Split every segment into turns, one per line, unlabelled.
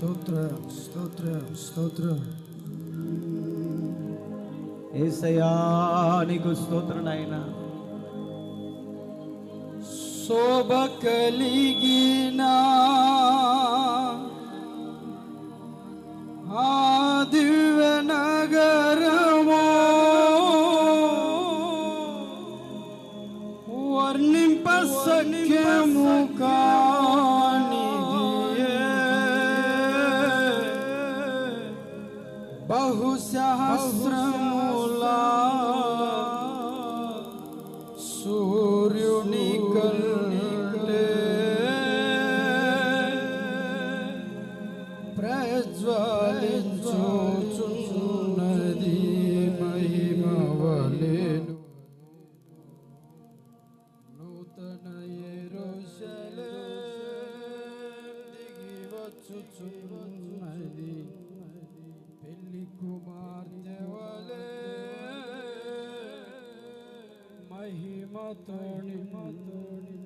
స్తోత్ర స్తోత్ర స్తోత్ర
ఏసయ్యా నీకు స్తోత్రం నాయనా
శోభ కలిగిన ఆ దివ్య నగరము వర్ణింప సఖ్యము నూతన యెరూషలేము దిగి వచ్చుచున్నది పెళ్ళి కుమార్తె మహిమతోని మతోని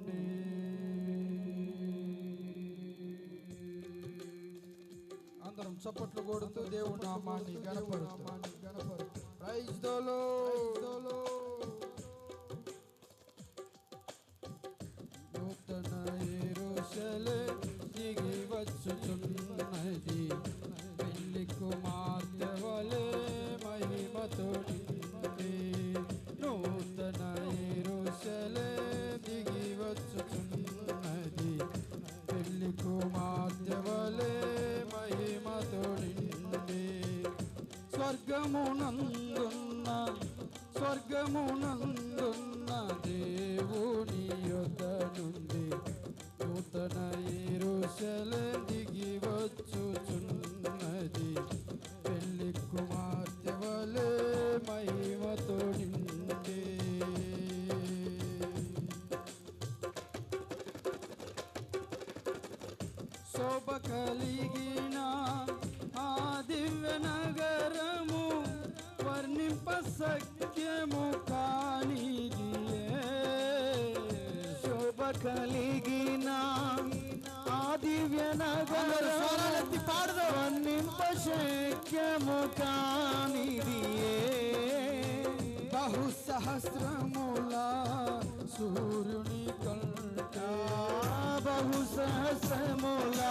అందరం చప్పట్లు కొడుతూ దేవుడు నామాన్ని గణపడుతూ గణపడుతూ ప్రైజ్ దోలో వచ్చుచున్నది పెళ్ళి కుమార్తె వలె మహిమతో నూతన యెరూషలే దిగి వచ్చుచున్నది పెళ్ళి కుమార్తె వలె మహిమతోడి స్వర్గమునందున్న స్వర్గమునందున్న దేవుని యొద్ద నుండి తన యెరూషలే దిగి వచ్చుచున్నది పెళ్ళి కుమార్తె వలె మహిమతో నిండి. శోభ కలిగిన ఆ దివ్య నగరము వర్ణింప సఖ్యము
శోభ కలిగి శక్యము కానిదియే.
బహు సహస్రముల సూర్యుని కంట
బహు సహస్రముల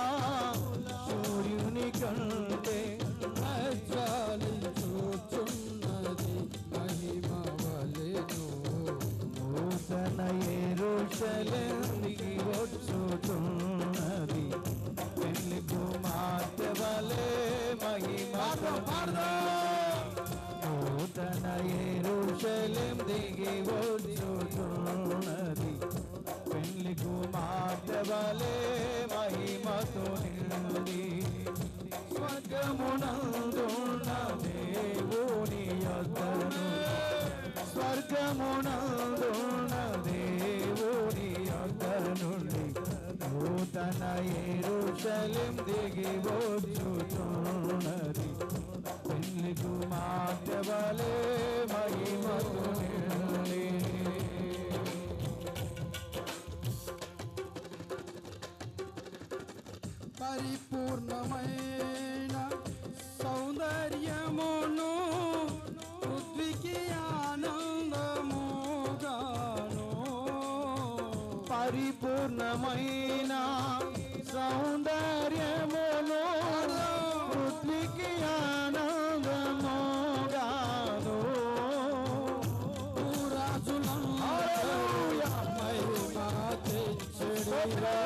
సూర్యుని కంటే
ప్రజ్వలించుచున్నది మహిమ వలెను
నూతన ఎరుషలేమికి వచ్చుతున్నది పాడదాం నూతన ఎరుషలేం దిగి వచ్చుతున్నది
పరిపూర్ణమైన సౌందర్యమును పృథ్వీకి ఆనందముగాను.
పరిపూర్ణమైన సౌందర్యమును పృథ్వీకి ఆనందముగాను.
రాజులందరూ మహిమ తెచ్చడి.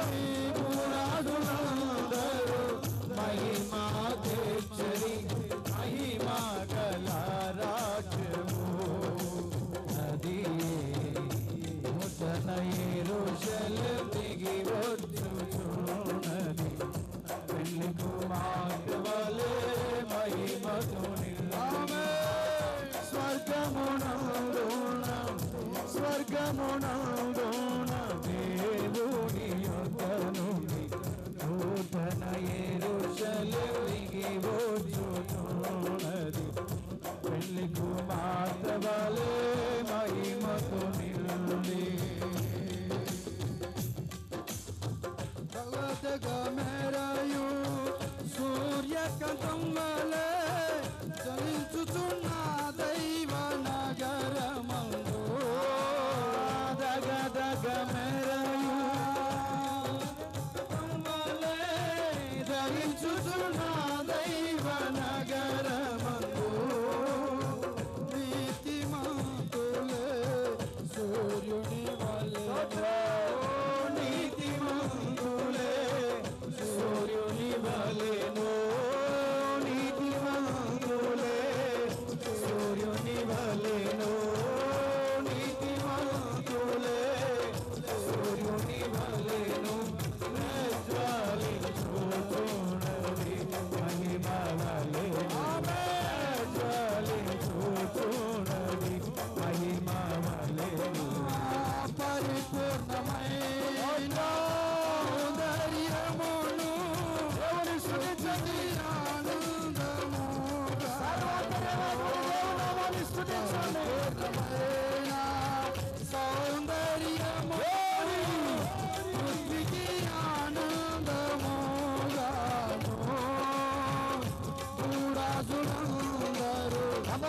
లోకమునందున దేవుని
యొక్కనుండి నూతన ఎరుషలెలిగి వచ్చుతున్నది పెళ్ళి కుమార్తెవలే మహిమకు నిల్లి భగవద్గ మేరయు సూర్యకంతమ్మ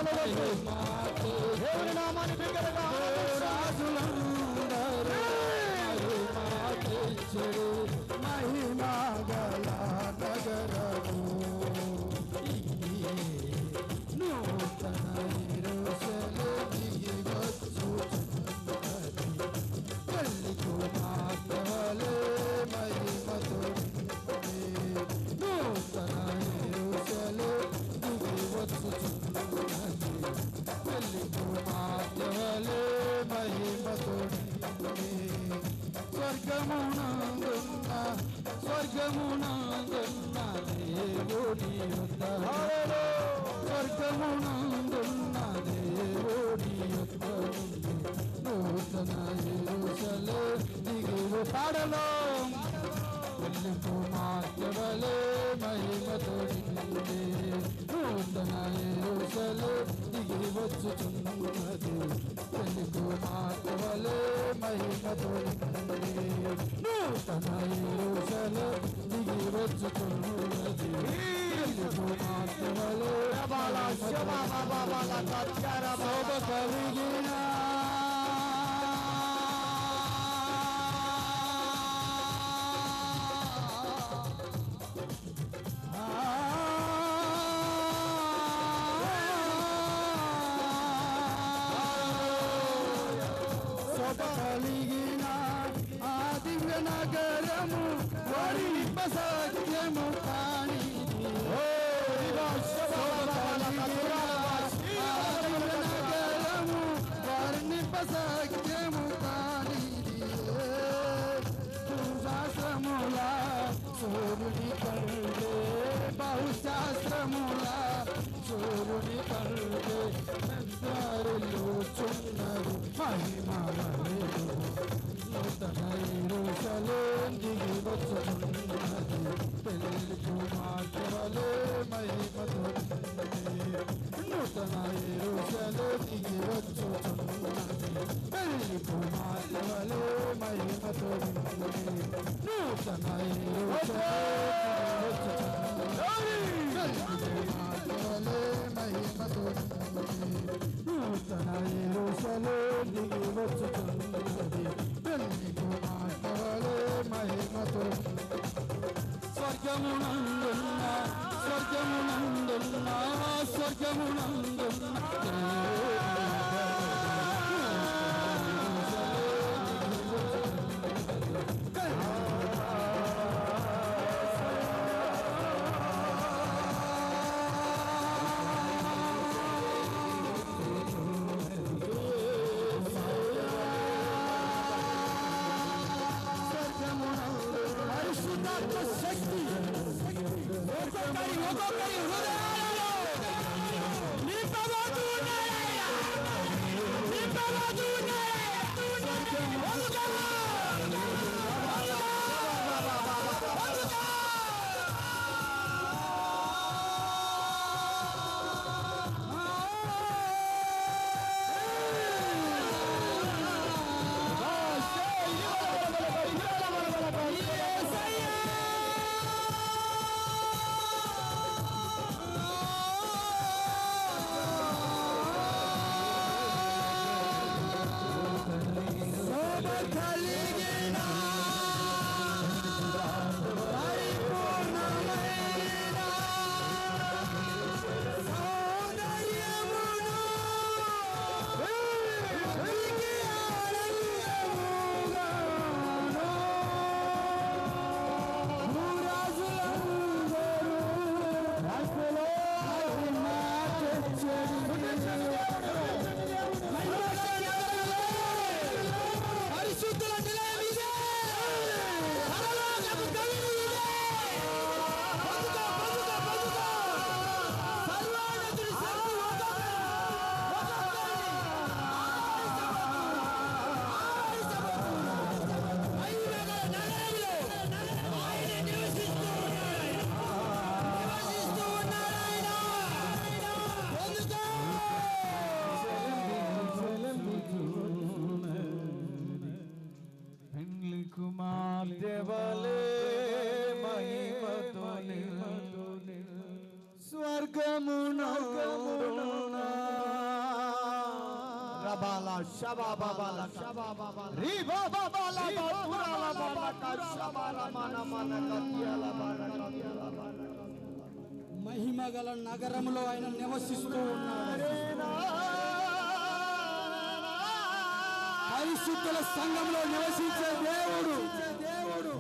పొందవచ్చు దేవుని నామాన్ని బిగ్గరగా మహిమా నూతన దిగి నూతన యోసలు దిగి వచ్చుచున్నది తెలుగు మాటవలే మహిమతో నూతన యోసలు దిగి వచ్చుచున్నది తెలుగు మాటవలే కలిగి Bali. స్వర్గమునందున్నా స్వర్గమునందున్నా
స్వర్గమునందు Ogo Mary బాల శబా బాల రీ బాబా బాల బాల మన మన కత్యాల
మహిమ గల నగరములో ఆయన నివసిస్తూ ఉన్నాడు. పరిశుద్ధుల సంఘంలో నివసించే దేవుడు. దేవుడు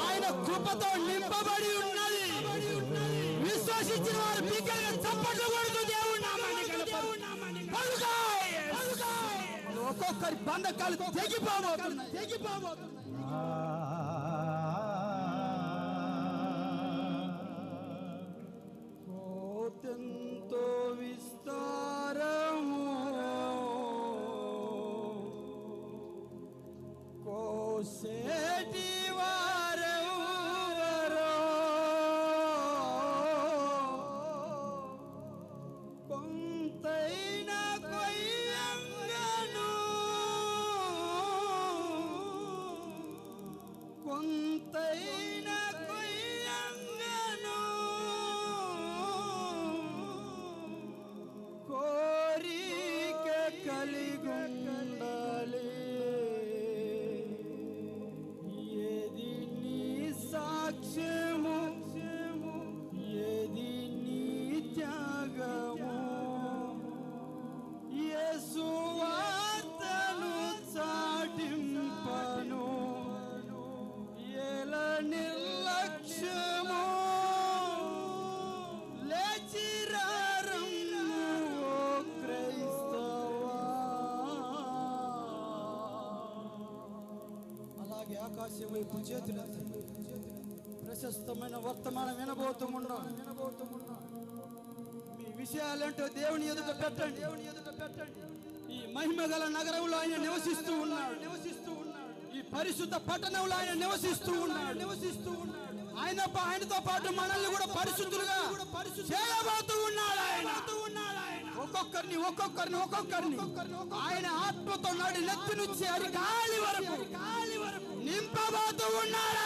ఆయన కృపతో నింపబడి ఉన్నది. విశ్వసించిన వారు బిగ్గరగా చప్పట్లు కొడుతూ ఒక్కొక్కరి బంధకాలు తెగిపోబోతున్నాయి తెగిపోబోతున్నాయి అలాగే ఆకాశం వైపు చేతులెత్తి ప్రశస్తమైన వర్తమానం వినబోతున్నా వినబోతున్నా మీ విషయాలేంటో దేవుని ఎదుట పెట్టండి. దేవుని ఎదుట పెట్టండి ఈ మహిమ గల నగరంలో ఆయన నివసిస్తూ ఉన్నాడు. నివసిస్తూ ఉన్నాడు ఈ పరిశుద్ధ పట్టణంలో ఆయన నివసిస్తూ ఉన్నాడు. నివసిస్తూ ఉన్నాడు ఆయన ఆయనతో పాటు మనల్ని కూడా పరిశుద్ధులుగా చేయబోతూ ఉన్నాడు. ఒక్కొక్కరిని ఒక్కొక్కరిని ఒక్కొక్కరిని. ఆయన ఆత్మతో నాడు నెత్తి నుంచి అరి గాలి వరకు. గాలి వరకు నింపబోతూ ఉన్నాడు